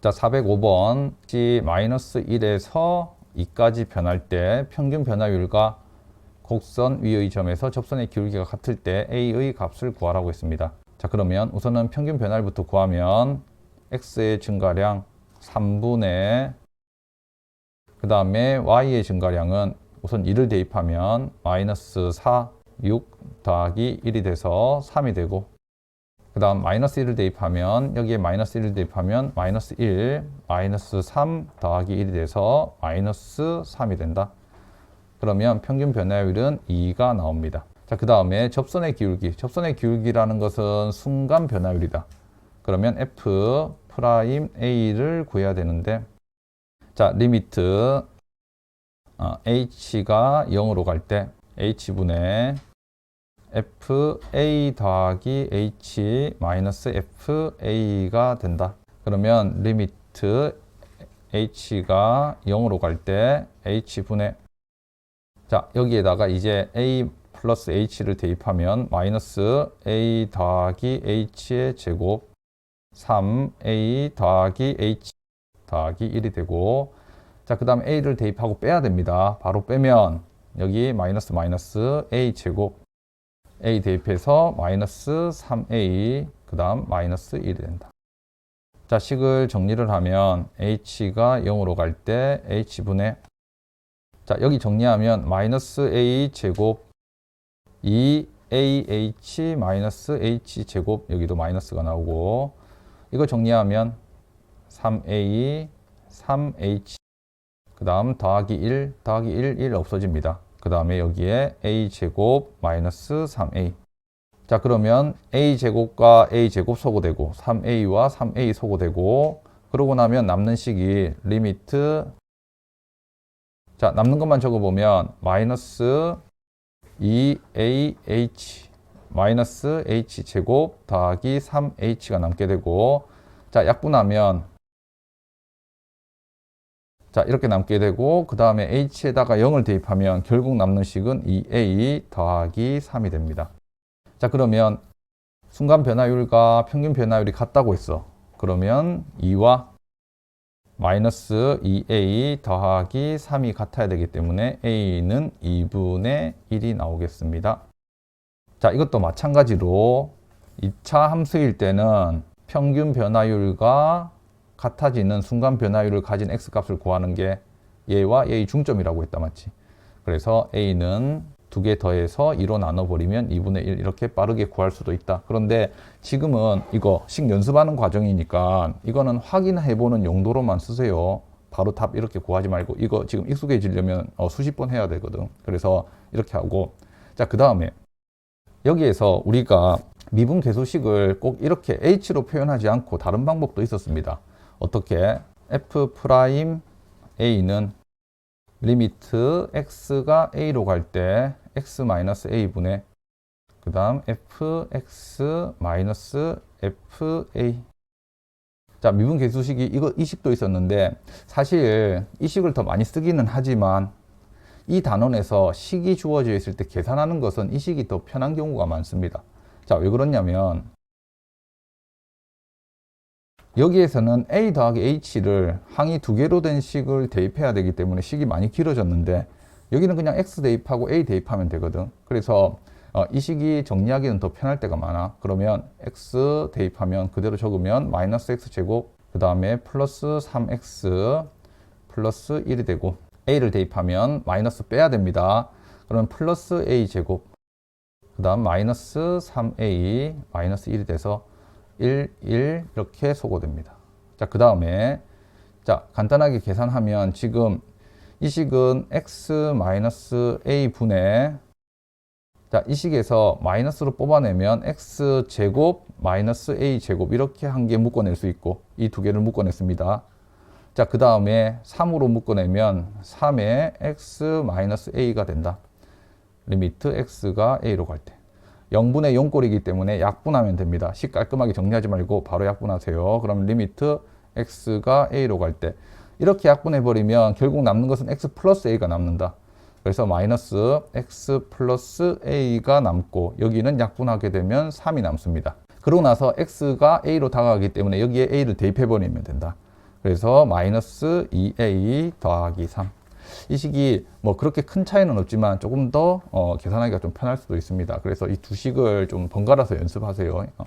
자, 405번 c 마이너스 1에서 2까지 변할 때 평균 변화율과 곡선 위의 점에서 접선의 기울기가 같을 때 a의 값을 구하라고 했습니다. 자, 그러면 우선은 평균 변화율부터 구하면 x의 증가량 3분의 그 다음에 y의 증가량은 우선 1을 대입하면 마이너스 4, 6 더하기 1이 돼서 3이 되고 그 다음 마이너스 1을 대입하면 여기에 마이너스 1을 대입하면 마이너스 1, 마이너스 3 더하기 1이 돼서 마이너스 3이 된다. 그러면 평균 변화율은 2가 나옵니다. 자, 그 다음에 접선의 기울기. 접선의 기울기라는 것은 순간 변화율이다. 그러면 f 프라임 a를 구해야 되는데 자, 리미트 어, h가 0으로 갈 때 h분의 f a 더하기 h 마이너스 f a가 된다. 그러면 리미트 h가 0으로 갈 때 h분의 자 여기에다가 이제 a 플러스 h를 대입하면 마이너스 a 더하기 h의 제곱 3a 더하기 h 더하기 1이 되고 자그 다음 a를 대입하고 빼야 됩니다. 바로 빼면 여기 마이너스 마이너스 a 제곱 a 대입해서 마이너스 3a 그 다음 마이너스 1이 된다. 자 식을 정리를 하면 h가 0으로 갈 때 h분의 자 여기 정리하면 마이너스 a 제곱 2ah 마이너스 h 제곱 여기도 마이너스가 나오고 이거 정리하면 3a 3h 그 다음 더하기 1 더하기 1 1 없어집니다. 그 다음에 여기에 a 제곱 마이너스 3a 자 그러면 a 제곱과 a 제곱 소거되고 3a와 3a 소거되고 그러고 나면 남는 식이 리미트 자 남는 것만 적어보면 마이너스 2ah 마이너스 h 제곱 더하기 3h가 남게 되고 자 약분하면 자 이렇게 남게 되고 그 다음에 h에다가 0을 대입하면 결국 남는 식은 2a 더하기 3이 됩니다. 자 그러면 순간 변화율과 평균 변화율이 같다고 했어. 그러면 2와 마이너스 2a 더하기 3이 같아야 되기 때문에 a는 2분의 1이 나오겠습니다. 자 이것도 마찬가지로 2차 함수일 때는 평균 변화율과 같아지는 순간 변화율을 가진 x 값을 구하는 게 얘와 얘의 중점이라고 했다 맞지? 그래서 a는 두 개 더해서 2로 나눠버리면 2분의 1 이렇게 빠르게 구할 수도 있다. 그런데 지금은 이거 식 연습하는 과정이니까 이거는 확인해보는 용도로만 쓰세요. 바로 답 이렇게 구하지 말고 이거 지금 익숙해지려면 어, 수십 번 해야 되거든. 그래서 이렇게 하고 자 그 다음에 여기에서 우리가 미분 계수식을 꼭 이렇게 h로 표현하지 않고 다른 방법도 있었습니다. 어떻게 f 프라임 a는 리미트 x가 a로 갈 때 x 마이너스 a분의 그 다음 fx 마이너스 fa 자 미분 계수식이 이거 이 식도 있었는데 사실 이 식을 더 많이 쓰기는 하지만 이 단원에서 식이 주어져 있을 때 계산하는 것은 이 식이 더 편한 경우가 많습니다. 자 왜 그러냐면 여기에서는 a 더하기 h를 항이 두 개로 된 식을 대입해야 되기 때문에 식이 많이 길어졌는데 여기는 그냥 x 대입하고 a 대입하면 되거든. 그래서 어, 이 식이 정리하기는 더 편할 때가 많아. 그러면 x 대입하면 그대로 적으면 마이너스 x 제곱 그 다음에 플러스 3x 플러스 1이 되고 a를 대입하면 마이너스 빼야 됩니다. 그러면 플러스 a 제곱 그 다음 마이너스 3a 마이너스 1이 돼서 1, 1 이렇게 소거됩니다. 자, 그 다음에 자, 간단하게 계산하면 지금 이 식은 x 마이너스 a 분의 자, 이 식에서 마이너스로 뽑아내면 x 제곱 마이너스 a 제곱 이렇게 한 개 묶어낼 수 있고 이 두 개를 묶어냈습니다. 자, 그 다음에 3으로 묶어내면 3의 x 마이너스 a가 된다. 리미트 x가 a로 갈 때. 0분의 0꼴이기 때문에 약분하면 됩니다. 식 깔끔하게 정리하지 말고 바로 약분하세요. 그러면 리미트 x가 a로 갈 때. 이렇게 약분해 버리면 결국 남는 것은 x 플러스 a가 남는다. 그래서 마이너스 x 플러스 a가 남고 여기는 약분하게 되면 3이 남습니다. 그러고 나서 x가 a로 다가가기 때문에 여기에 a를 대입해 버리면 된다. 그래서 마이너스 2a 더하기 3. 이 식이 뭐 그렇게 큰 차이는 없지만 조금 더 어, 계산하기가 좀 편할 수도 있습니다. 그래서 이 두 식을 좀 번갈아서 연습하세요. 어.